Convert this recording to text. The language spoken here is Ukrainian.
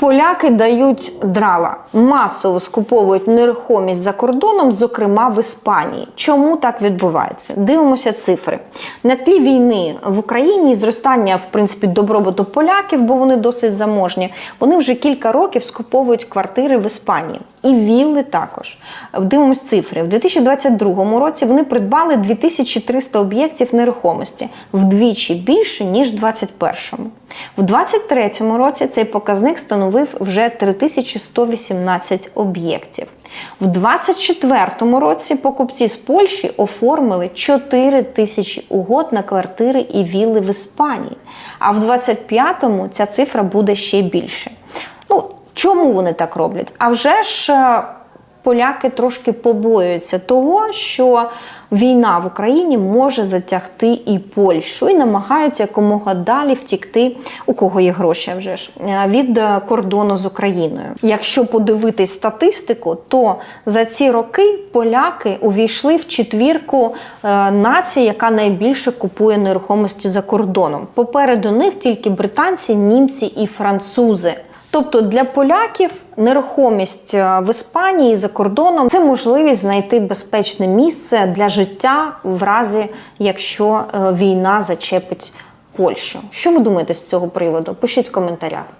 Поляки дають драла, масово скуповують нерухомість за кордоном, зокрема в Іспанії. Чому так відбувається? Дивимося цифри. На тлі війни в Україні зростання, в принципі, добробуту поляків, бо вони досить заможні. Вони вже кілька років скуповують квартири в Іспанії. І вілли також. Дивимось цифри. В 2022 році вони придбали 2300 об'єктів нерухомості вдвічі більше, ніж в 2021. В 2023 році цей показник становив вже 3118 об'єктів. В 2024 році покупці з Польщі оформили 4 тисячі угод на квартири і вілли в Іспанії. А в 2025 ця цифра буде ще більше. Ну, Чому вони так роблять? А вже ж е, поляки трошки побоюються того, що війна в Україні може затягти і Польщу, і намагаються якомога далі втікти, у кого є гроші вже ж е, від е, кордону з Україною. Якщо подивитись статистику, то за ці роки поляки увійшли в четвірку е, націй, яка найбільше купує нерухомості за кордоном. Попереду них тільки британці, німці і французи. Тобто для поляків нерухомість е, в Іспанії за кордоном це можливість знайти безпечне місце для життя в разі, якщо е, війна зачепить Польщу. Що ви думаєте з цього приводу? Пишіть в коментарях.